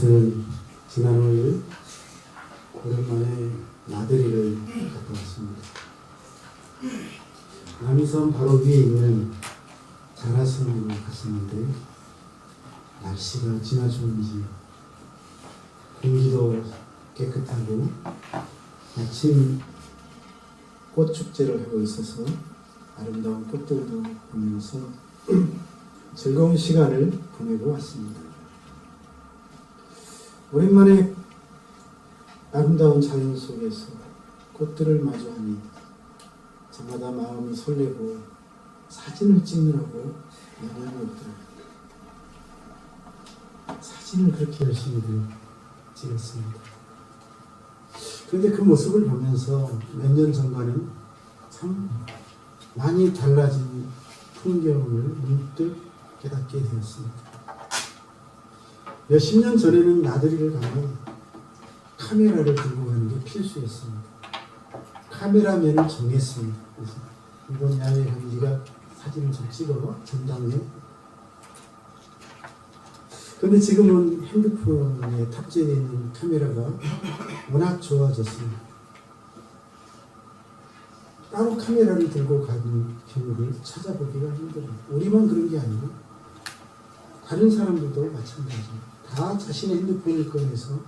이곳은 지난 5일 오랜만에 나들이를 갔다 왔습니다. 남이섬 바로 위에 있는 자라섬으로 갔었는데 날씨가 지나 좋은지 공기도 깨끗하고 마침 꽃 축제를 하고 있어서 아름다운 꽃들도 보면서 즐거운 시간을 보내고 왔습니다. 오랜만에 아름다운 자연 속에서 꽃들을 마주하니 저마다 마음이 설레고 사진을 찍느라고 영혼이 없더라고요. 사진을 그렇게 열심히들 찍었습니다. 그런데 그 모습을 보면서 몇 년 전과는 참 많이 달라진 풍경을 문득 깨닫게 되었습니다. 몇십 년 전에는 나들이를 가면 카메라를 들고 가는 게 필수였습니다. 카메라맨을 정했습니다. 그래서 이번 야외 강지가 사진을 좀 찍어 전당에 그런데 지금은 핸드폰에 탑재되어 있는 카메라가 워낙 좋아졌습니다. 따로 카메라를 들고 가는 경우를 찾아보기가 힘들어요. 우리만 그런 게 아니고 다른 사람들도 마찬가지입니다. 다 자신의 핸드폰을 꺼내서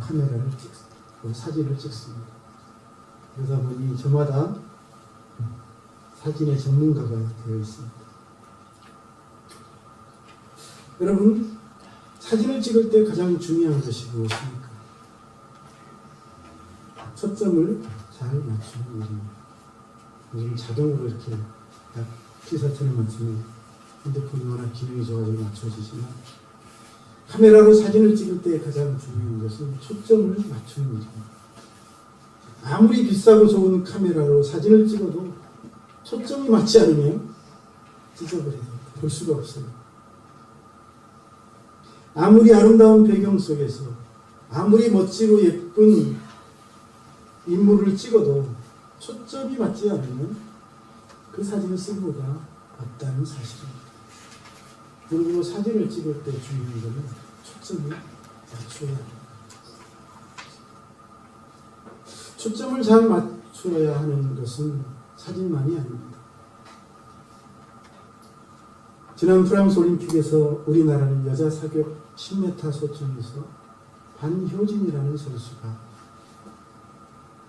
카메라를 찍고 사진을 찍습니다. 그러다 보니 저마다 사진의 전문가가 되어 있습니다. 여러분 사진을 찍을 때 가장 중요한 것이 무엇입니까? 초점을 잘 맞추는 일입니다. 요즘 자동으로 이렇게 딱 피사체를 맞추면 핸드폰이 워낙 기능이 좋아져서 맞춰지지만 카메라로 사진을 찍을 때 가장 중요한 것은 초점을 맞추는 일입니다. 아무리 비싸고 좋은 카메라로 사진을 찍어도 초점이 맞지 않으면 찢어버려요. 볼 수가 없어요. 아무리 아름다운 배경 속에서 아무리 멋지고 예쁜 인물을 찍어도 초점이 맞지 않으면 그 사진은 쓸모가 없다는 사실입니다. 그리고 사진을 찍을 때 중요한 것은 초점이 맞춰야. 초점을 잘 맞춰야 하는 것은 사진만이 아닙니다. 지난 프랑스 올림픽에서 우리나라는 여자 사격 10m 소총에서 반효진이라는 선수가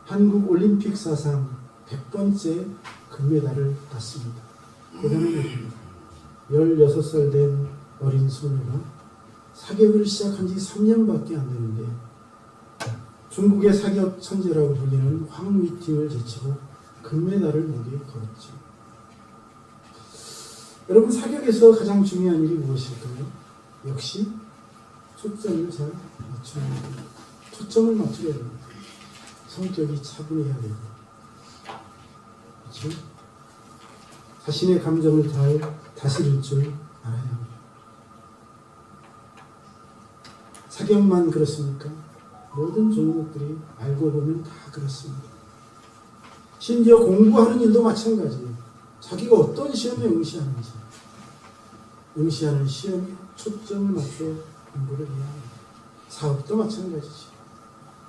한국 올림픽 사상 100번째 금메달을 땄습니다. 대단한 일입니다. 16살 된 어린 소녀가 사격을 시작한 지 3년밖에 안 되는데 중국의 사격 천재라고 불리는 황위팅을 제치고 금메달을 목에 걸었죠. 여러분 사격에서 가장 중요한 일이 무엇일까요? 역시 초점을 잘 맞추는 겁니다. 초점을 맞추려야 됩니다. 성격이 차분해야 되고 그렇죠? 자신의 감정을 잘 다스릴 줄 알아야 합니다. 사격만 그렇습니까? 모든 종목들이 알고 보면 다 그렇습니다. 심지어 공부하는 일도 마찬가지예요. 자기가 어떤 시험에 응시하는지 응시하는 시험에 초점을 맞춰 공부를 해야 합니다. 사업도 마찬가지죠.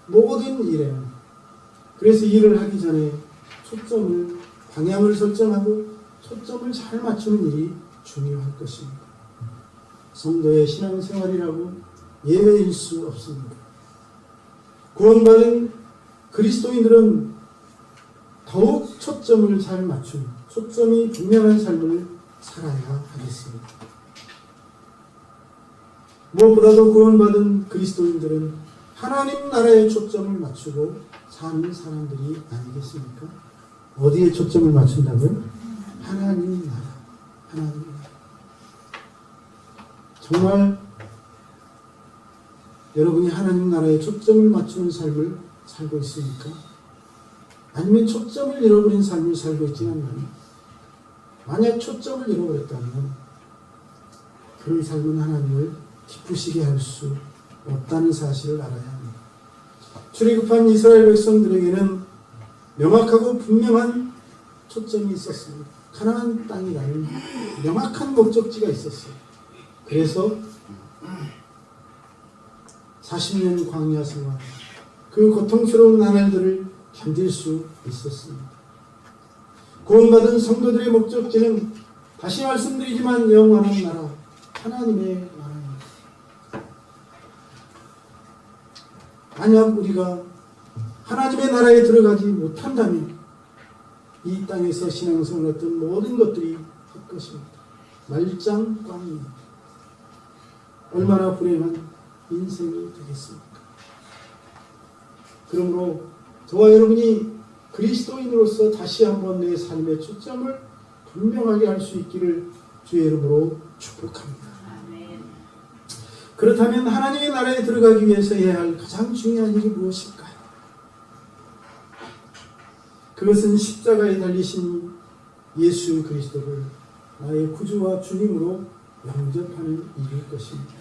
모든 일에는 그래서 일을 하기 전에 초점을 방향을 설정하고 초점을 잘 맞추는 일이 중요할 것입니다. 성도의 신앙생활이라고 예외일 수 없습니다. 구원받은 그리스도인들은 더욱 초점을 잘 맞춘 초점이 분명한 삶을 살아야 하겠습니다. 무엇보다도 구원받은 그리스도인들은 하나님 나라에 초점을 맞추고 사는 사람들이 아니겠습니까? 어디에 초점을 맞춘다고요? 하나님 나라. 하나님 나라. 정말 여러분이 하나님 나라에 초점을 맞추는 삶을 살고 있습니까? 아니면 초점을 잃어버린 삶을 살고 있지는 않나요? 만약 초점을 잃어버렸다면 그런 삶은 하나님을 기쁘시게 할 수 없다는 사실을 알아야 합니다. 출애굽한 이스라엘 백성들에게는 명확하고 분명한 초점이 있었습니다. 가나안 땅이라는 명확한 목적지가 있었어요. 그래서 40년 광야 생활, 그 고통스러운 나날들을 견딜 수 있었습니다. 구원받은 성도들의 목적지는 다시 말씀드리지만 영원한 나라, 하나님의 나라입니다. 만약 우리가 하나님의 나라에 들어가지 못한다면 이 땅에서 신앙생활 했던 모든 것들이 헛것입니다. 말짱꽝입니다. 얼마나 불행한 인생이 되겠습니까? 그러므로 저와 여러분이 그리스도인으로서 다시 한번 내 삶의 초점을 분명하게 할 수 있기를 주의 이름으로 축복합니다. 그렇다면 하나님의 나라에 들어가기 위해서 해야 할 가장 중요한 일이 무엇일까요? 그것은 십자가에 달리신 예수 그리스도를 나의 구주와 주님으로 영접하는 일일 것입니다.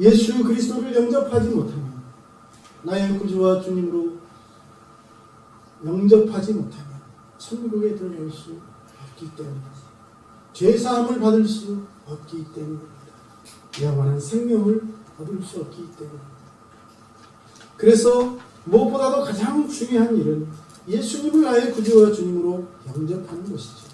예수 그리스도를 영접하지 못하면 나의 구주와 주님으로 영접하지 못하면 천국에 들어갈 수 없기 때문입니다. 죄사함을 받을 수 없기 때문입니다. 영원한 생명을 얻을 수 없기 때문입니다. 그래서 무엇보다도 가장 중요한 일은 예수님을 나의 구주와 주님으로 영접하는 것이죠.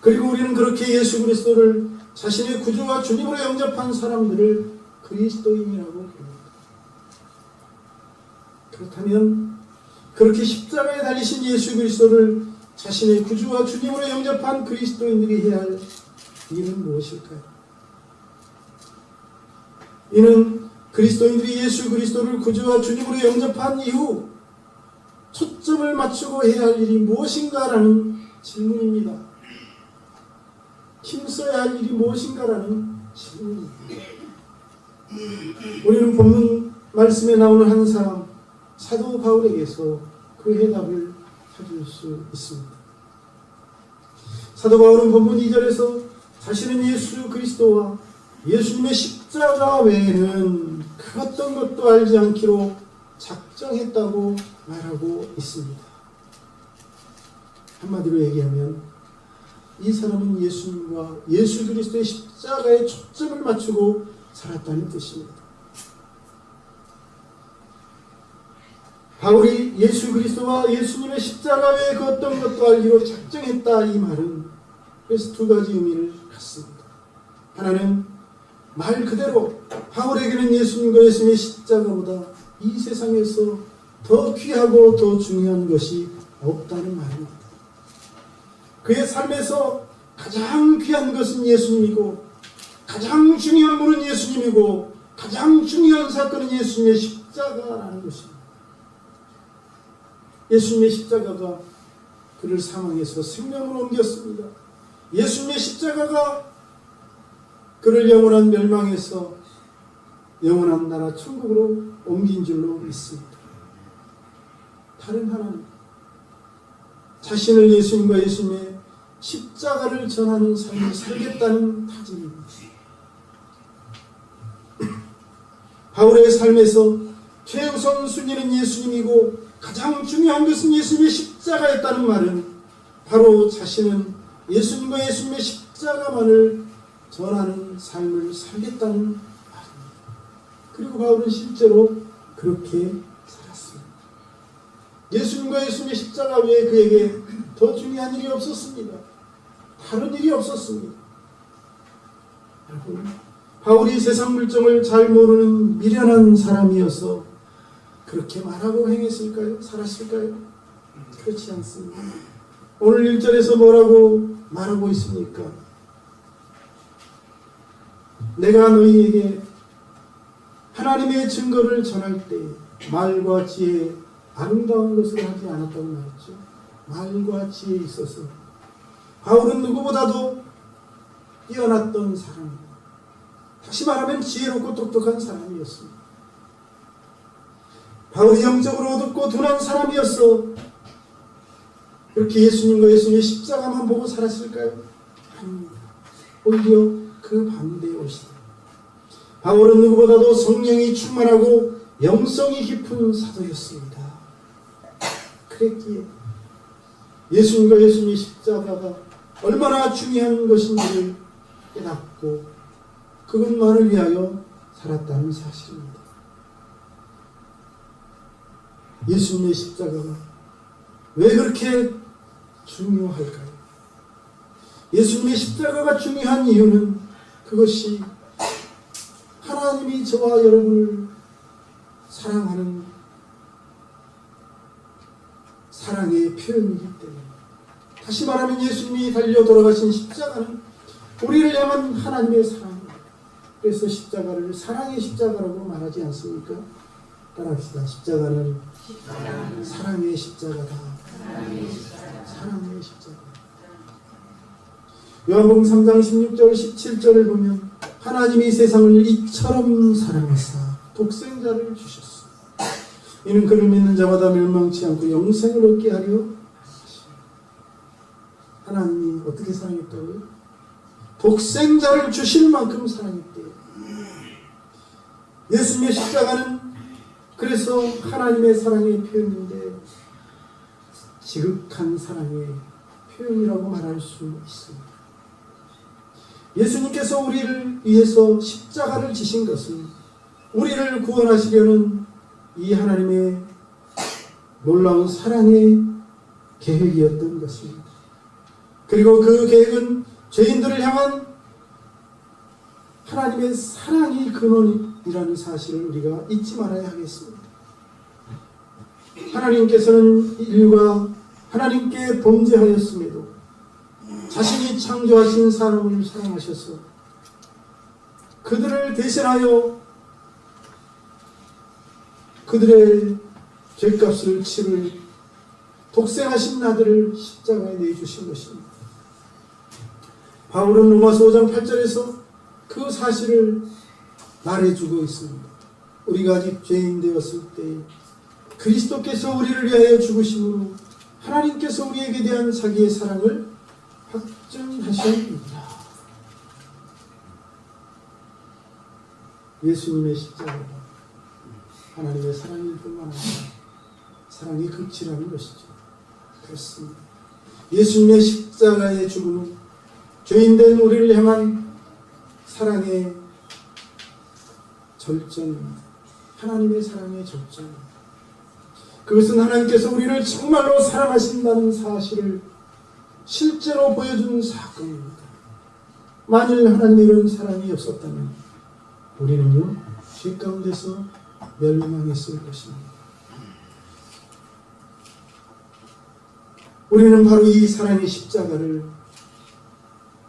그리고 우리는 그렇게 예수 그리스도를 자신의 구주와 주님으로 영접한 사람들을 그리스도인이라고 부릅니다. 그렇다면 그렇게 십자가에 달리신 예수 그리스도를 자신의 구주와 주님으로 영접한 그리스도인들이 해야 할 일은 무엇일까요? 이는 그리스도인들이 예수 그리스도를 구주와 주님으로 영접한 이후 초점을 맞추고 해야 할 일이 무엇인가라는 질문입니다. 힘써야 할 일이 무엇인가라는 질문입니다. 우리는 본문 말씀에 나오는 한 사람 사도 바울에게서 그 해답을 찾을 수 있습니다. 사도 바울은 본문 2절에서 자신은 예수 그리스도와 예수님의 십자가 외에는 그 어떤 것도 알지 않기로 작정했다고 말하고 있습니다. 한마디로 얘기하면 이 사람은 예수님과 예수 그리스도의 십자가에 초점을 맞추고 살았다는 뜻입니다. 바울이 예수 그리스도와 예수님의 십자가 외에 그 어떤 것도 알기로 작정했다 이 말은 그래서 두 가지 의미를 갖습니다. 하나는 말 그대로 바울에게는 예수님과 예수님의 십자가보다 이 세상에서 더 귀하고 더 중요한 것이 없다는 말입니다. 그의 삶에서 가장 귀한 것은 예수님이고 가장 중요한 분은 예수님이고 가장 중요한 사건은 예수님의 십자가라는 것입니다. 예수님의 십자가가 그를 상황에서 생명으로 옮겼습니다. 예수님의 십자가가 그를 영원한 멸망에서 영원한 나라 천국으로 옮긴 줄로 믿습니다. 다른 하나님, 자신을 예수님과 예수님의 십자가를 전하는 삶을 살겠다는 다짐입니다. 바울의 삶에서 최우선 순위는 예수님이고 가장 중요한 것은 예수님의 십자가였다는 말은 바로 자신은 예수님과 예수님의 십자가만을 전하는 삶을 살겠다는 말입니다. 그리고 바울은 실제로 그렇게 살았습니다. 예수님과 예수님의 십자가 외에 그에게 더 중요한 일이 없었습니다. 다른 일이 없었습니다. 여러분, 바울이 세상 물정을 잘 모르는 미련한 사람이어서 그렇게 말하고 행했을까요? 살았을까요? 그렇지 않습니다. 오늘 1절에서 뭐라고 말하고 있습니까? 내가 너희에게 하나님의 증거를 전할 때 말과 지혜 아름다운 것을 하지 않았다고 말했죠. 말과 지혜에 있어서 바울은 누구보다도 뛰어났던 사람입니다. 다시 말하면 지혜롭고 똑똑한 사람이었습니다. 바울이 영적으로 어둡고 둔한 사람이었어. 그렇게 예수님과 예수님의 십자가만 보고 살았을까요? 아닙니다. 오히려 그 반대의 옷이다. 바울은 누구보다도 성령이 충만하고 영성이 깊은 사도였습니다. 그랬기에 예수님과 예수님의 십자가가 얼마나 중요한 것인지를 깨닫고 그것만을 위하여 살았다는 사실입니다. 예수님의 십자가가 왜 그렇게 중요할까요? 예수님의 십자가가 중요한 이유는 그것이 하나님이 저와 여러분을 사랑하는 사랑의 표현이기 때문에 다시 말하면 예수님이 달려 돌아가신 십자가는 우리를 향한 하나님의 사랑입니다. 그래서 십자가를 사랑의 십자가라고 말하지 않습니까? 따라합시다. 십자가는 사랑의 십자가다. 사랑의 십자가. 요한복음 3장 16절 17절을 보면 하나님이 세상을 이처럼 사랑하사 독생자를 주셨어. 이는 그를 믿는 자마다 멸망치 않고 영생을 얻게 하려. 하나님이 어떻게 사랑했다고요? 독생자를 주실 만큼 사랑했대요. 예수님의 십자가는 그래서 하나님의 사랑의 표현인데 지극한 사랑의 표현이라고 말할 수 있습니다. 예수님께서 우리를 위해서 십자가를 지신 것은 우리를 구원하시려는 이 하나님의 놀라운 사랑의 계획이었던 것입니다. 그리고 그 계획은 죄인들을 향한 하나님의 사랑이 근원이라는 사실을 우리가 잊지 말아야 하겠습니다. 하나님께서는 인류가 하나님께 범죄하였음에도 자신이 창조하신 사람을 사랑하셔서 그들을 대신하여 그들의 죄값을 치를 독생하신 아들을 십자가에 내주신 것입니다. 바울은 로마서 5장 8절에서 그 사실을 말해주고 있습니다. 우리가 아직 죄인 되었을 때 그리스도께서 우리를 위하여 죽으심으로 하나님께서 우리에게 대한 자기의 사랑을 확증하셨습니다. 예수님의 십자가가 하나님의 사랑일 뿐만 아니라 사랑의 극치라는 것이죠. 그렇습니다. 예수님의 십자가의 죽음은 죄인된 우리를 향한 사랑의 절정입니다. 하나님의 사랑의 절정입니다. 그것은 하나님께서 우리를 정말로 사랑하신다는 사실을 실제로 보여준 사건입니다. 만일 하나님의 이런 사랑이 없었다면 우리는요, 죄 가운데서 멸망했을 것입니다. 우리는 바로 이 사랑의 십자가를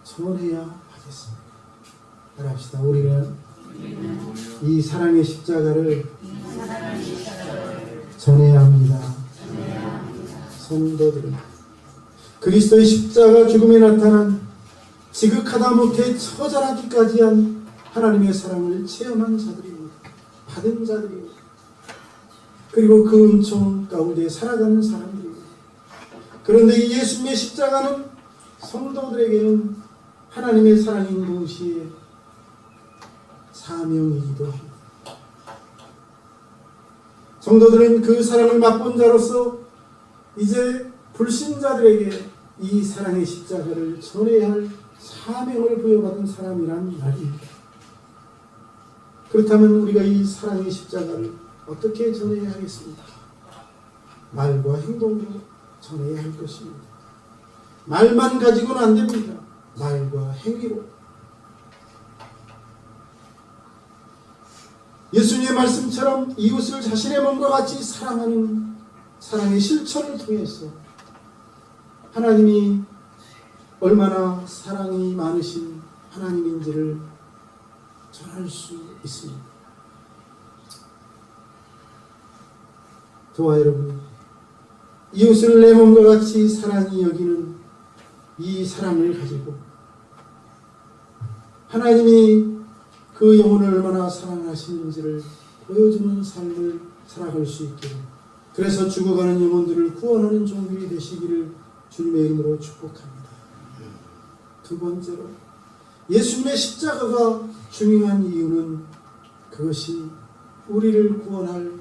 전해야 하겠습니다. 따라합시다. 우리는 이 사랑의 십자가를 전해야 합니다. 성도들은 그리스도의 십자가 죽음에 나타난 지극하다 못해 처절하기까지 한 하나님의 사랑을 체험한 자들입니다. 받은 자들입니다. 그리고 그 은총 가운데 살아가는 사람들입니다. 그런데 이 예수님의 십자가는 성도들에게는 하나님의 사랑인 동시에 사명이기도 합니다. 성도들은 그 사랑을 맛본 자로서 이제 불신자들에게 이 사랑의 십자가를 전해야 할 사명을 부여받은 사람이란 말입니다. 그렇다면 우리가 이 사랑의 십자가를 어떻게 전해야 하겠습니까? 말과 행동으로 전해야 할 것입니다. 말만 가지고는 안 됩니다. 말과 행위로. 예수님의 말씀처럼 이웃을 자신의 몸과 같이 사랑하는 사랑의 실천을 통해서 하나님이 얼마나 사랑이 많으신 하나님인지를 전할 수 있습니다. 저와 여러분, 이웃을 내 몸과 같이 사랑이 여기는 이 사랑을 가지고 하나님이 그 영혼을 얼마나 사랑하시는지를 보여주는 삶을 살아갈 수 있기를 그래서 죽어가는 영혼들을 구원하는 종들이 되시기를 주님의 이름으로 축복합니다. 두 번째로 예수님의 십자가가 중요한 이유는 그것이 우리를 구원할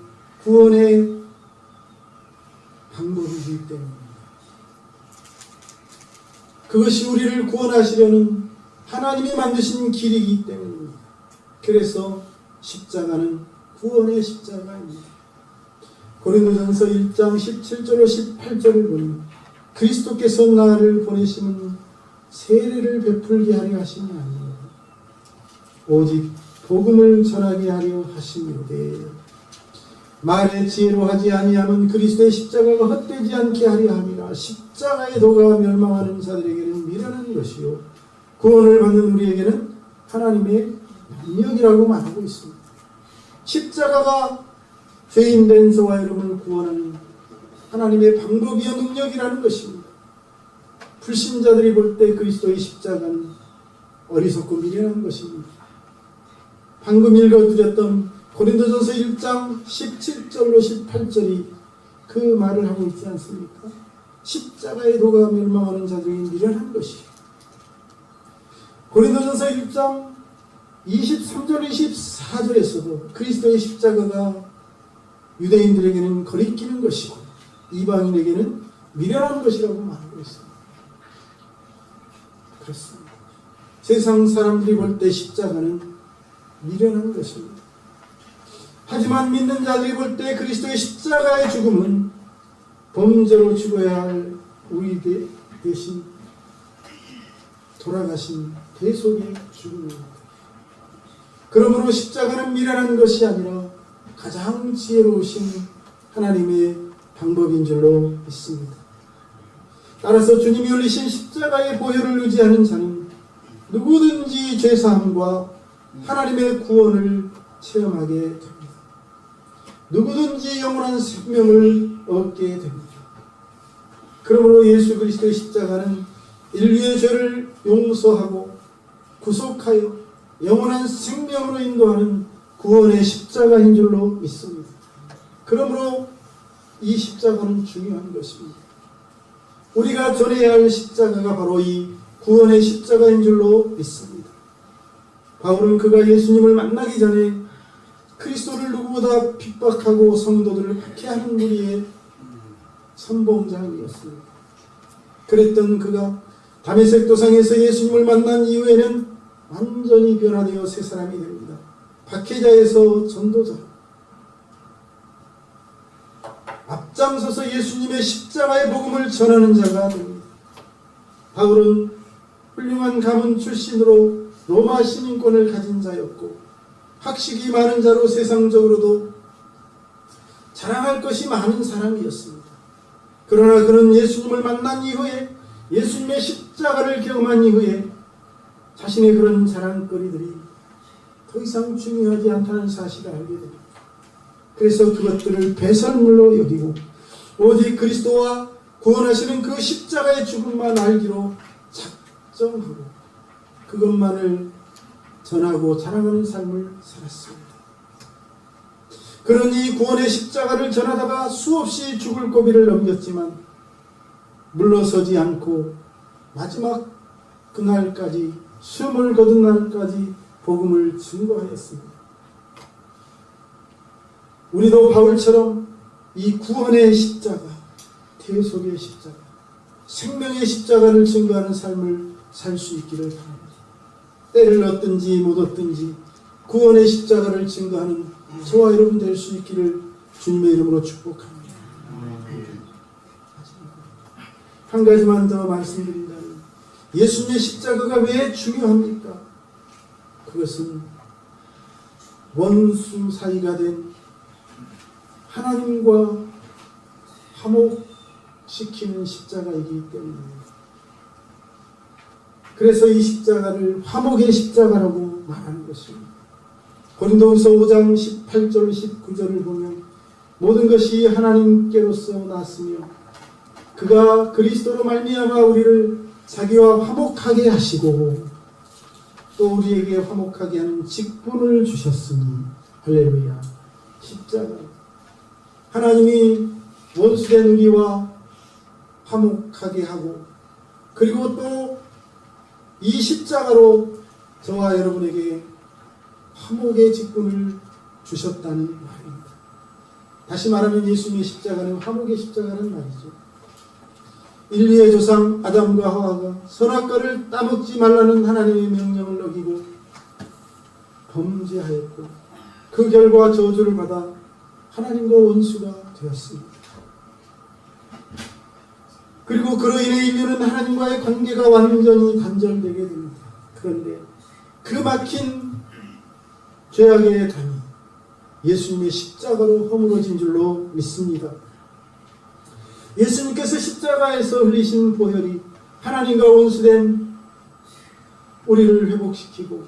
구원의 방법이기 때문입니다. 그것이 우리를 구원하시려는 하나님이 만드신 길이기 때문입니다. 그래서 십자가는 구원의 십자가입니다. 고린도전서 1장 17절로 18절을 보면 그리스도께서 나를 보내시는 세례를 베풀게 하려 하심이 아니요. 오직 복음을 전하게 하려 하심이로되 말의 지혜로 하지 아니하면 그리스도의 십자가가 헛되지 않게 하려 함이라. 십자가의 도가 멸망하는 자들에게는 미련한 것이요. 구원을 받는 우리에게는 하나님의 능력이라고 말하고 있습니다. 십자가가 죄인 된 저와 여러분을 구원하는 하나님의 방법이요 능력이라는 것입니다. 불신자들이 볼 때 그리스도의 십자가는 어리석고 미련한 것입니다. 방금 읽어드렸던 고린도전서 1장 17절로 18절이 그 말을 하고 있지 않습니까? 십자가의 도가 멸망하는 자들이 미련한 것이요. 고린도전서 1장 23절 24절에서도 그리스도의 십자가가 유대인들에게는 거리끼는 것이고 이방인에게는 미련한 것이라고 말하고 있습니다. 그렇습니다. 세상 사람들이 볼 때 십자가는 미련한 것입니다. 하지만 믿는 자들이 볼 때 그리스도의 십자가의 죽음은 범죄로 죽어야 할 우리 대- 대신 돌아가신 대속의 죽음입니다. 그러므로 십자가는 미련한 것이 아니라 가장 지혜로우신 하나님의 방법인 줄로 믿습니다. 따라서 주님이 올리신 십자가의 보혈을 의지하는 자는 누구든지 죄사함과 하나님의 구원을 체험하게 됩니다. 누구든지 영원한 생명을 얻게 됩니다. 그러므로 예수 그리스도의 십자가는 인류의 죄를 용서하고 구속하여 영원한 생명으로 인도하는 구원의 십자가인 줄로 믿습니다. 그러므로 이 십자가는 중요한 것입니다. 우리가 전해야 할 십자가가 바로 이 구원의 십자가인 줄로 믿습니다. 바울은 그가 예수님을 만나기 전에 그리스도를 누구보다 핍박하고 성도들을 박해하는 무리의 선봉장이었습니다. 그랬던 그가 다메섹 도상에서 예수님을 만난 이후에는 완전히 변화되어 새 사람이 됩니다. 박해자에서 전도자. 앞장서서 예수님의 십자가의 복음을 전하는 자가 됩니다. 바울은 훌륭한 가문 출신으로 로마 시민권을 가진 자였고 학식이 많은 자로 세상적으로도 자랑할 것이 많은 사람이었습니다. 그러나 그는 예수님을 만난 이후에 예수님의 십자가를 경험한 이후에 자신의 그런 자랑거리들이 더 이상 중요하지 않다는 사실을 알게 됩니다. 그래서 그것들을 배설물로 여기고 오직 그리스도와 구원하시는 그 십자가의 죽음만 알기로 작정하고 그것만을 전하고 자랑하는 삶을 살았습니다. 이 구원의 십자가를 전하다가 수없이 죽을 고비를 넘겼지만 물러서지 않고 마지막 그날까지 숨을 거둔 날까지 복음을 증거하였습니다. 우리도 바울처럼 이 구원의 십자가, 대속의 십자가, 생명의 십자가를 증거하는 삶을 살 수 있기를 바랍니다. 때를 얻든지 못 얻든지 구원의 십자가를 증거하는 저와 여러분 될 수 있기를 주님의 이름으로 축복합니다. 한 가지만 더 말씀드린다면 예수님의 십자가가 왜 중요합니까? 그것은 원수 사이가 된 하나님과 화목시키는 십자가이기 때문입니다. 그래서 이 십자가를 화목의 십자가라고 말하는 것입니다. 고린도후서 5장 18절 19절을 보면 모든 것이 하나님께로서 났으며 그가 그리스도로 말미암아 우리를 자기와 화목하게 하시고 또 우리에게 화목하게 하는 직분을 주셨으니 할렐루야 십자가 하나님이 원수된 우리와 화목하게 하고 그리고 또 이 십자가로 저와 여러분에게 화목의 직분을 주셨다는 말입니다. 다시 말하면 예수님의 십자가는 화목의 십자가는 말이죠. 인류의 조상 아담과 하와가 선악과를 따먹지 말라는 하나님의 명령을 어기고 범죄하였고 그 결과 저주를 받아 하나님과 원수가 되었습니다. 그리고 그로 인해 인류는 하나님과의 관계가 완전히 단절되게 됩니다. 그런데 그 막힌 죄악의 담이 예수님의 십자가로 허물어진 줄로 믿습니다. 예수님께서 십자가에서 흘리신 보혈이 하나님과 원수된 우리를 회복시키고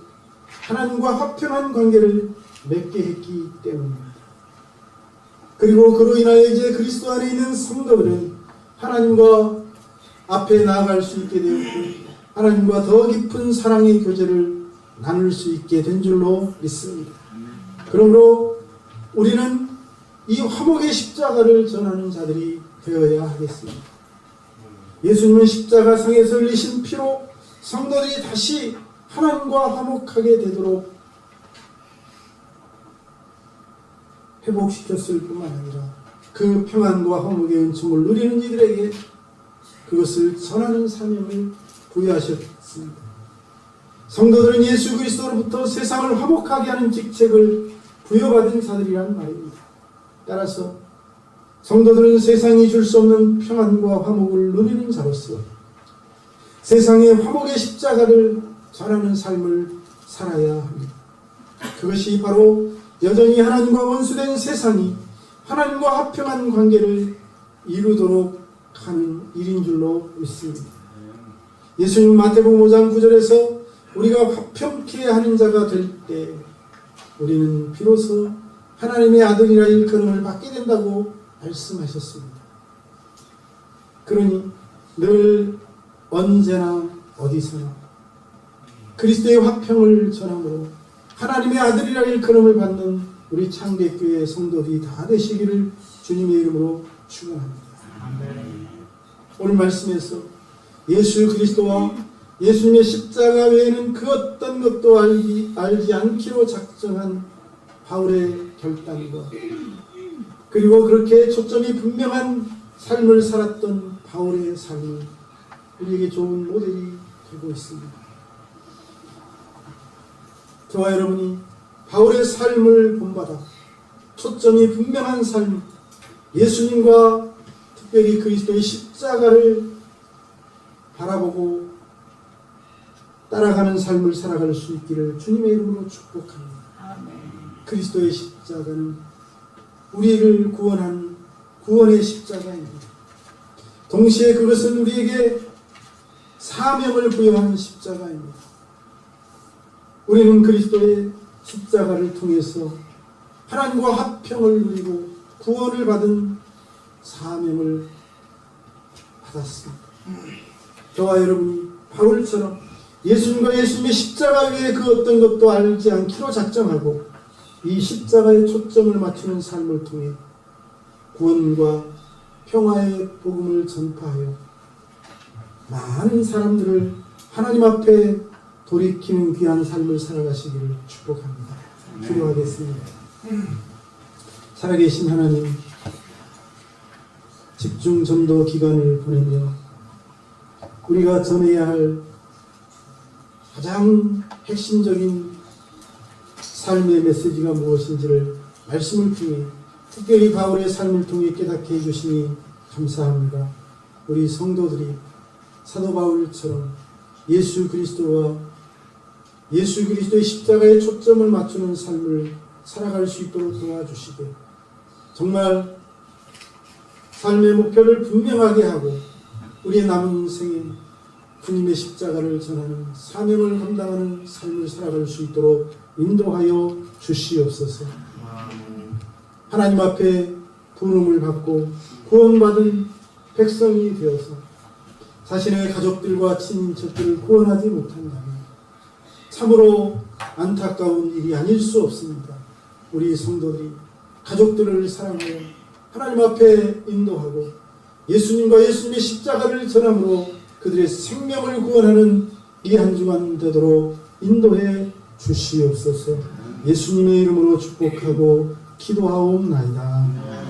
하나님과 화평한 관계를 맺게 했기 때문입니다. 그리고 그로 인하여 이제 그리스도 안에 있는 성도들은 하나님과 앞에 나아갈 수 있게 되었고 하나님과 더 깊은 사랑의 교제를 나눌 수 있게 된 줄로 믿습니다. 그러므로 우리는 이 화목의 십자가를 전하는 자들이 되어야 하겠습니다. 예수님은 십자가 상에서 흘리신 피로 성도들이 다시 하나님과 화목하게 되도록 회복시켰을 뿐만 아니라 그 평안과 화목의 은총을 누리는 이들에게 그것을 전하는 사명을 부여하셨습니다. 성도들은 예수 그리스도로부터 세상을 화목하게 하는 직책을 부여받은 자들이란 말입니다. 따라서 성도들은 세상이 줄 수 없는 평안과 화목을 누리는 자로서 세상의 화목의 십자가를 전하는 삶을 살아야 합니다. 그것이 바로 여전히 하나님과 원수된 세상이 하나님과 화평한 관계를 이루도록 하는 일인 줄로 믿습니다. 예수님 마태복음 5장 9절에서 우리가 화평케 하는 자가 될 때 우리는 비로소 하나님의 아들이라 일컬음을 받게 된다고 말씀하셨습니다. 그러니 늘 언제나 어디서나 그리스도의 화평을 전함으로 하나님의 아들이라 일컬음을 받는 우리 창대교회 성도들이 다 되시기를 주님의 이름으로 축원합니다. 오늘 말씀에서 예수 그리스도와 예수님의 십자가 외에는 그 어떤 것도 알기, 알지 않기로 작정한 바울의 결단과 그리고 그렇게 초점이 분명한 삶을 살았던 바울의 삶은 우리에게 좋은 모델이 되고 있습니다. 저와 여러분이 바울의 삶을 본받아 초점이 분명한 삶, 예수님과 특별히 그리스도의 십자가를 바라보고 따라가는 삶을 살아갈 수 있기를 주님의 이름으로 축복합니다. 그리스도의 십자가는 우리를 구원한 구원의 십자가입니다. 동시에 그것은 우리에게 사명을 부여하는 십자가입니다. 우리는 그리스도의 십자가를 통해서 하나님과 화평을 누리고 구원을 받은 사명을 받았습니다. 저와 여러분이 바울처럼 예수님과 예수님의 십자가 외에 그 어떤 것도 알지 않기로 작정하고 이 십자가에 초점을 맞추는 삶을 통해 구원과 평화의 복음을 전파하여 많은 사람들을 하나님 앞에 돌이키는 귀한 삶을 살아가시기를 축복합니다. 기도하겠습니다. 살아계신 하나님, 집중 전도 기간을 보내며 우리가 전해야 할 가장 핵심적인 삶의 메시지가 무엇인지를 말씀을 통해 특별히 바울의 삶을 통해 깨닫게 해주시니 감사합니다. 우리 성도들이 사도 바울처럼 예수 그리스도와 예수 그리스도의 십자가에 초점을 맞추는 삶을 살아갈 수 있도록 도와주시되 정말 삶의 목표를 분명하게 하고 우리의 남은 인생에 주님의 십자가를 전하는 사명을 감당하는 삶을 살아갈 수 있도록 인도하여 주시옵소서. 하나님 앞에 부름을 받고 구원받은 백성이 되어서 자신의 가족들과 친인척들을 구원하지 못한다면 참으로 안타까운 일이 아닐 수 없습니다. 우리 성도들이 가족들을 사랑하여 하나님 앞에 인도하고 예수님과 예수님의 십자가를 전함으로 그들의 생명을 구원하는 이 한 주간 되도록 인도해 주시옵소서 예수님의 이름으로 축복하고 기도하옵나이다.